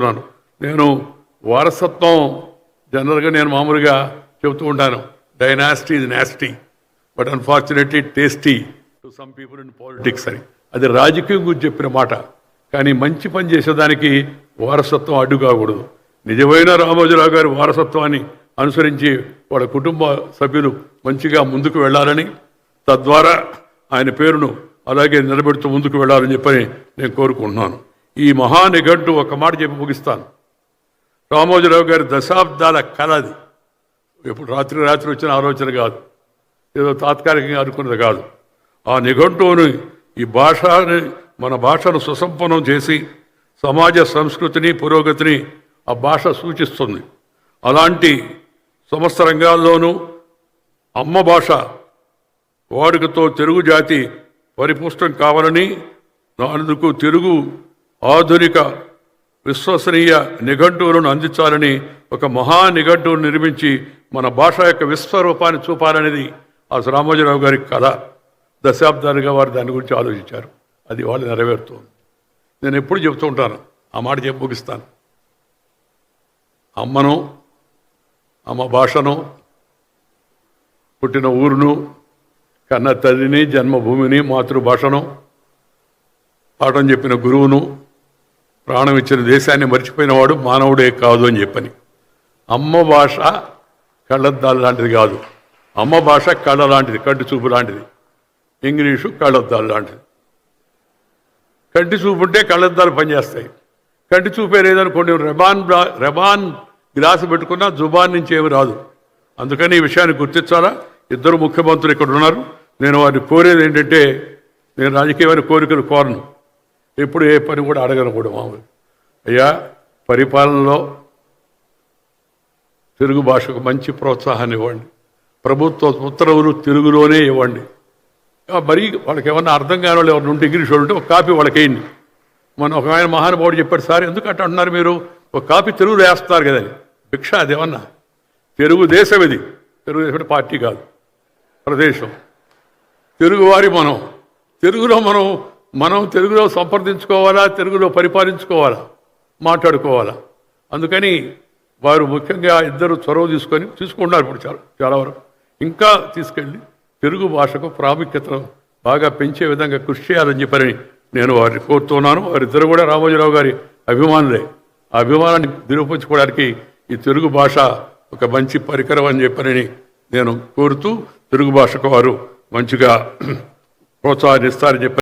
చెప్తున్నాను. నేను వారసత్వం జనరల్గా నేను మామూలుగా చెబుతూ ఉంటాను. డైనాసిటీ ఇది nasty but unfortunately tasty to some people in politics అని. అది రాజకీయం గురించి చెప్పిన మాట. కానీ మంచి పని చేసేదానికి వారసత్వం అడ్డు కాకూడదు నిజమైన రామోజీరావు గారి వారసత్వాన్ని అనుసరించి వాళ్ళ కుటుంబ సభ్యులు మంచిగా ముందుకు వెళ్ళాలని తద్వారా ఆయన పేరును అలాగే నిలబెడుతూ ముందుకు వెళ్ళాలని చెప్పని నేను కోరుకుంటున్నాను. ఈ మహానిఘంటు ఒక మాట చెప్పి ముగిస్తాను. రామోజీరావు గారి దశాబ్దాల కళ అది. ఎప్పుడు రాత్రి రాత్రి వచ్చిన ఆలోచన కాదు. ఏదో తాత్కాలికంగా అనుకున్నది కాదు. ఆ నిఘంటువుని ఈ భాషని మన భాషను సుసంపన్నం చేసి సమాజ సంస్కృతిని పురోగతిని ఆ భాష సూచిస్తుంది. అలాంటి సమస్త రంగాల్లోనూ అమ్మ భాష వాడుకతో తెలుగు జాతి పరిపుష్టం కావాలని అందుకు తెలుగు ఆధునిక విశ్వసనీయ నిఘంటువులను అందించాలని ఒక మహా నిఘంటువును నిర్మించి మన భాష యొక్క విశ్వరూపాన్ని చూపాలనేది ఆ రామోజీరావు గారి కథ. దశాబ్దాలుగా వారు దాని గురించి ఆలోచించారు. అది వాళ్ళు నెరవేరుతుంది. నేను ఎప్పుడు చెబుతూ ఉంటాను. ఆ మాట చెప్పి ముగిస్తాను. అమ్మను అమ్మ భాషను పుట్టిన ఊరును కన్న తల్లిని జన్మభూమిని మాతృభాషను పాఠం చెప్పిన గురువును ప్రాణం ఇచ్చిన దేశాన్ని మర్చిపోయినవాడు మానవుడే కాదు అని చెప్పని. అమ్మ భాష కళ్ళద్దాలు లాంటిది కాదు. అమ్మ భాష కళ్ళ లాంటిది కంటి చూపు లాంటిది. ఇంగ్లీషు కళ్ళద్దాలు లాంటిది. కంటి చూపు ఉంటే కళ్ళద్దాలు పనిచేస్తాయి. కంటి చూపే లేదనుకోండి రెబాన్ రెబాన్ గ్లాసు పెట్టుకున్నా జుబాన్ నుంచి ఏమి రాదు. అందుకని ఈ విషయాన్ని గుర్తించాలా? ఇద్దరు ముఖ్యమంత్రులు ఇక్కడ ఉన్నారు. నేను వారిని కోరేది ఏంటంటే నేను రాజకీయమైన కోరికలు కోరను. ఎప్పుడు ఏ పని కూడా అడగను కూడా మామూలు. అయ్యా పరిపాలనలో తెలుగు భాషకు మంచి ప్రోత్సాహాన్ని ఇవ్వండి. ప్రభుత్వ ఉత్తర్వులు తెలుగులోనే ఇవ్వండి. మరి వాళ్ళకి ఏమన్నా అర్థం కాని వాళ్ళు ఎవరు ఉంటే ఇంగ్లీష్ వాళ్ళు ఉంటే ఒక కాపీ వాళ్ళకి వేయండి మన ఒక ఆయన మహానుభావుడు చెప్పాడు సార్ ఎందుకు అట్ట అంటున్నారు మీరు? ఒక కాపీ తెలుగులో వేస్తున్నారు కదా భిక్ష అదేమన్నా? తెలుగుదేశం ఇది. తెలుగుదేశం పార్టీ కాదు. ప్రదేశం. తెలుగువారి మనం. తెలుగులో మనం మనం తెలుగులో సంప్రదించుకోవాలా తెలుగులో పరిపాలించుకోవాలా మాట్లాడుకోవాలా? అందుకని వారు ముఖ్యంగా ఇద్దరు చొరవ తీసుకొని తీసుకున్నారు ఇప్పుడు చాలా చాలా వరకు. ఇంకా తీసుకెళ్ళి తెలుగు భాషకు ప్రాముఖ్యతను బాగా పెంచే విధంగా కృషి చేయాలని చెప్పని నేను వారిని కోరుతున్నాను. వారిద్దరు కూడా రామోజీరావు గారి అభిమానులే. ఆ అభిమానాన్ని నిరూపించుకోవడానికి ఈ తెలుగు భాష ఒక మంచి పరికరం అని చెప్పని నేను కోరుతూ తెలుగు భాషకు వారు మంచిగా ప్రోత్సాహాన్ని ఇస్తారని చెప్పి